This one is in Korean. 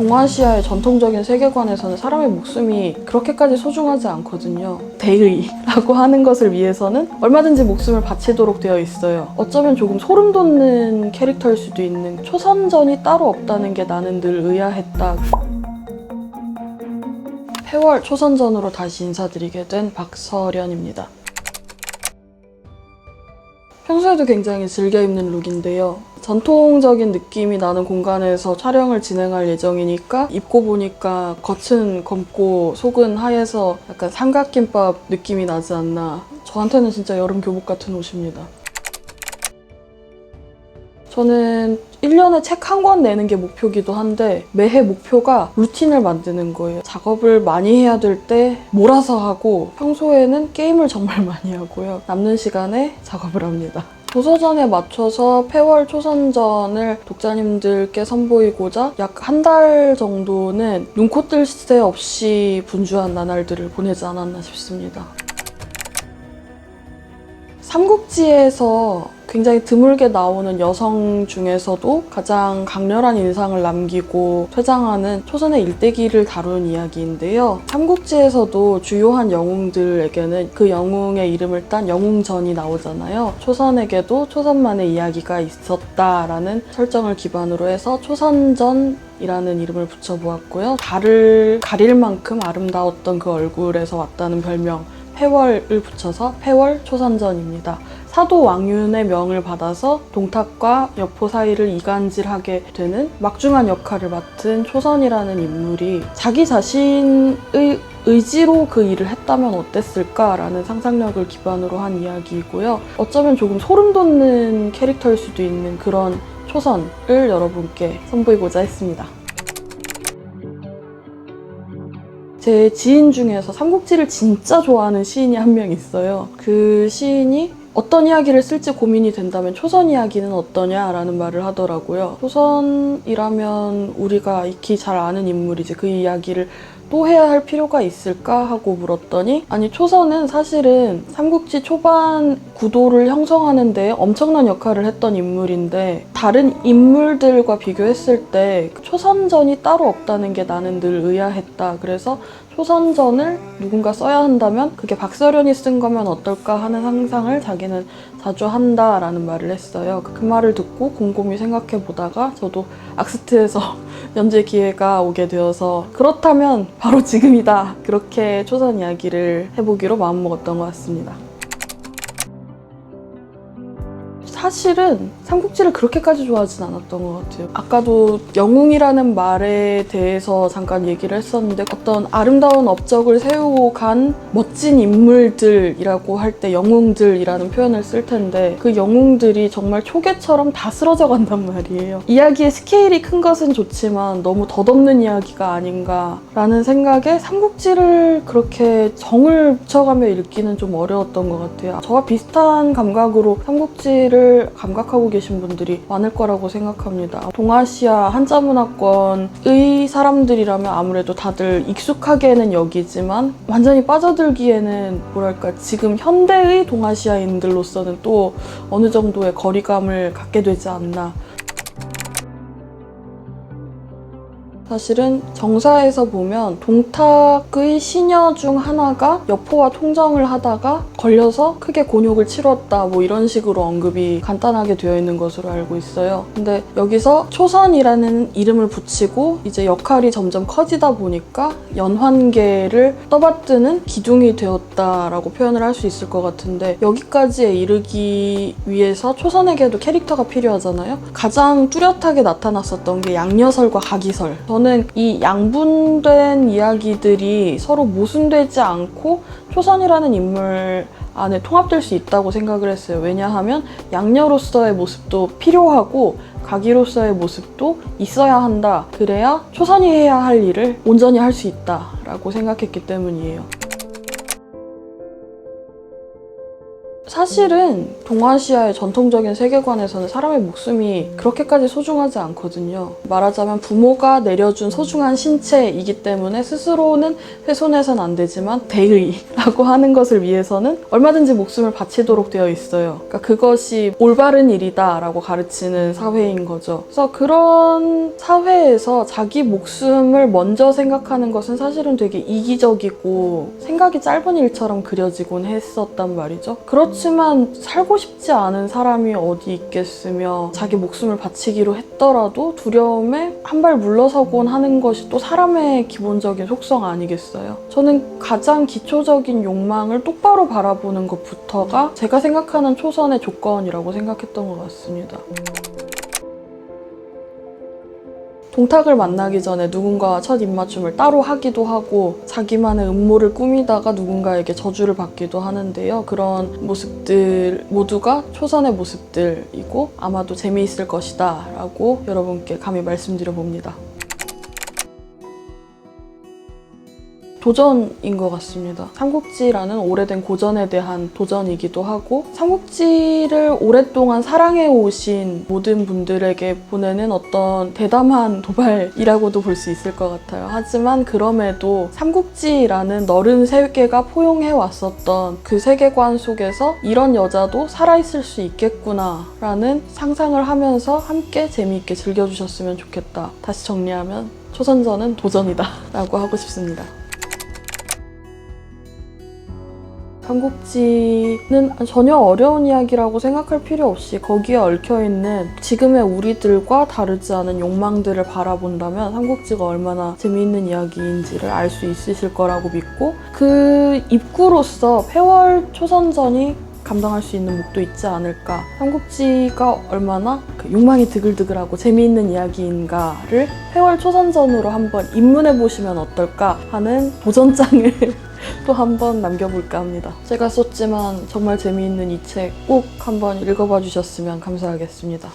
동아시아의 전통적인 세계관에서는 사람의 목숨이 그렇게까지 소중하지 않거든요. 대의라고 하는 것을 위해서는 얼마든지 목숨을 바치도록 되어 있어요. 어쩌면 조금 소름 돋는 캐릭터일 수도 있는 초선전이 따로 없다는 게 나는 늘 의아했다. 폐월 초선전으로 다시 인사드리게 된 박서련입니다. 평소에도 굉장히 즐겨 입는 룩인데요. 전통적인 느낌이 나는 공간에서 촬영을 진행할 예정이니까 입고 보니까 겉은 검고 속은 하얘서 약간 삼각김밥 느낌이 나지 않나. 저한테는 진짜 여름 교복 같은 옷입니다. 저는 1년에 책 한 권 내는 게 목표기도 한데 매해 목표가 루틴을 만드는 거예요. 작업을 많이 해야 될 때 몰아서 하고 평소에는 게임을 정말 많이 하고요. 남는 시간에 작업을 합니다. 도서전에 맞춰서 폐월 초선전을 독자님들께 선보이고자 약 한 달 정도는 눈코 뜰 새 없이 분주한 나날들을 보내지 않았나 싶습니다. 삼국지에서 굉장히 드물게 나오는 여성 중에서도 가장 강렬한 인상을 남기고 퇴장하는 초선의 일대기를 다룬 이야기인데요. 삼국지에서도 주요한 영웅들에게는 그 영웅의 이름을 딴 영웅전이 나오잖아요. 초선에게도 초선만의 이야기가 있었다라는 설정을 기반으로 해서 초선전 이라는 이름을 붙여보았고요. 달을 가릴 만큼 아름다웠던 그 얼굴에서 왔다는 별명 폐월을 붙여서 폐월 초선전입니다. 사도 왕윤의 명을 받아서 동탁과 여포 사이를 이간질하게 되는 막중한 역할을 맡은 초선이라는 인물이 자기 자신의 의지로 그 일을 했다면 어땠을까라는 상상력을 기반으로 한 이야기이고요. 어쩌면 조금 소름 돋는 캐릭터일 수도 있는 그런 초선을 여러분께 선보이고자 했습니다. 제 지인 중에서 삼국지를 진짜 좋아하는 시인이 한 명 있어요. 그 시인이 어떤 이야기를 쓸지 고민이 된다면 초선 이야기는 어떠냐라는 말을 하더라고요. 초선이라면 우리가 익히 잘 아는 인물이지 그 이야기를 또 해야 할 필요가 있을까 하고 물었더니 아니 초선은 사실은 삼국지 초반 구도를 형성하는 데 엄청난 역할을 했던 인물인데 다른 인물들과 비교했을 때 초선전이 따로 없다는 게 나는 늘 의아했다. 그래서 초선전을 누군가 써야 한다면 그게 박서련이 쓴 거면 어떨까 하는 상상을 자기는 자주 한다라는 말을 했어요. 그 말을 듣고 곰곰이 생각해 보다가 저도 악스트에서 연재 기회가 오게 되어서 그렇다면 바로 지금이다. 그렇게 초선 이야기를 해보기로 마음먹었던 것 같습니다. 사실은 삼국지를 그렇게까지 좋아하진 않았던 것 같아요. 아까도 영웅이라는 말에 대해서 잠깐 얘기를 했었는데 어떤 아름다운 업적을 세우고 간 멋진 인물들이라고 할 때 영웅들이라는 표현을 쓸 텐데 그 영웅들이 정말 초계처럼 다 쓰러져 간단 말이에요. 이야기의 스케일이 큰 것은 좋지만 너무 덧없는 이야기가 아닌가라는 생각에 삼국지를 그렇게 정을 붙여가며 읽기는 좀 어려웠던 것 같아요. 저와 비슷한 감각으로 삼국지를 감각하고 계신 분들이 많을 거라고 생각합니다. 동아시아 한자 문화권의 사람들이라면 아무래도 다들 익숙하게는 여기지만 완전히 빠져들기에는 뭐랄까 지금 현대의 동아시아인들로서는 또 어느 정도의 거리감을 갖게 되지 않나. 사실은 정사에서 보면 동탁의 시녀 중 하나가 여포와 통정을 하다가 걸려서 크게 곤욕을 치렀다 뭐 이런 식으로 언급이 간단하게 되어 있는 것으로 알고 있어요. 근데 여기서 초선이라는 이름을 붙이고 이제 역할이 점점 커지다 보니까 연환계를 떠받드는 기둥이 되었다라고 표현을 할 수 있을 것 같은데 여기까지에 이르기 위해서 초선에게도 캐릭터가 필요하잖아요. 가장 뚜렷하게 나타났었던 게 양녀설과 가기설. 저는 이 양분된 이야기들이 서로 모순되지 않고 초선이라는 인물 안에 통합될 수 있다고 생각을 했어요. 왜냐하면 양녀로서의 모습도 필요하고 가기로서의 모습도 있어야 한다. 그래야 초선이 해야 할 일을 온전히 할 수 있다라고 생각했기 때문이에요. 사실은 동아시아의 전통적인 세계관에서는 사람의 목숨이 그렇게까지 소중하지 않거든요. 말하자면 부모가 내려준 소중한 신체이기 때문에 스스로는 훼손해서는 안 되지만 대의 라고 하는 것을 위해서는 얼마든지 목숨을 바치도록 되어 있어요. 그러니까 그것이 올바른 일이다 라고 가르치는 사회인 거죠. 그래서 그런 사회에서 자기 목숨을 먼저 생각하는 것은 사실은 되게 이기적이고 생각이 짧은 일처럼 그려지곤 했었단 말이죠. 그렇지만 살고 싶지 않은 사람이 어디 있겠으며 자기 목숨을 바치기로 했더라도 두려움에 한 발 물러서곤 하는 것이 또 사람의 기본적인 속성 아니겠어요? 저는 가장 기초적인 욕망을 똑바로 바라보는 것부터가 제가 생각하는 초선의 조건이라고 생각했던 것 같습니다. 동탁을 만나기 전에 누군가와 첫 입맞춤을 따로 하기도 하고 자기만의 음모를 꾸미다가 누군가에게 저주를 받기도 하는데요. 그런 모습들 모두가 초선의 모습들이고 아마도 재미있을 것이다 라고 여러분께 감히 말씀드려 봅니다. 도전인 것 같습니다. 삼국지라는 오래된 고전에 대한 도전이기도 하고 삼국지를 오랫동안 사랑해 오신 모든 분들에게 보내는 어떤 대담한 도발이라고도 볼 수 있을 것 같아요. 하지만 그럼에도 삼국지라는 너른 세계가 포용해 왔었던 그 세계관 속에서 이런 여자도 살아있을 수 있겠구나라는 상상을 하면서 함께 재미있게 즐겨주셨으면 좋겠다. 다시 정리하면 초선전은 도전이다 라고 하고 싶습니다. 삼국지는 전혀 어려운 이야기라고 생각할 필요 없이 거기에 얽혀있는 지금의 우리들과 다르지 않은 욕망들을 바라본다면 삼국지가 얼마나 재미있는 이야기인지를 알 수 있으실 거라고 믿고 그 입구로서 폐월 초선전이 감당할 수 있는 몫도 있지 않을까. 삼국지가 얼마나 그 욕망이 드글드글하고 재미있는 이야기인가를 폐월 초선전으로 한번 입문해 보시면 어떨까 하는 도전장을 또 한번 남겨볼까 합니다. 제가 썼지만 정말 재미있는 이 책 꼭 한번 읽어봐 주셨으면 감사하겠습니다.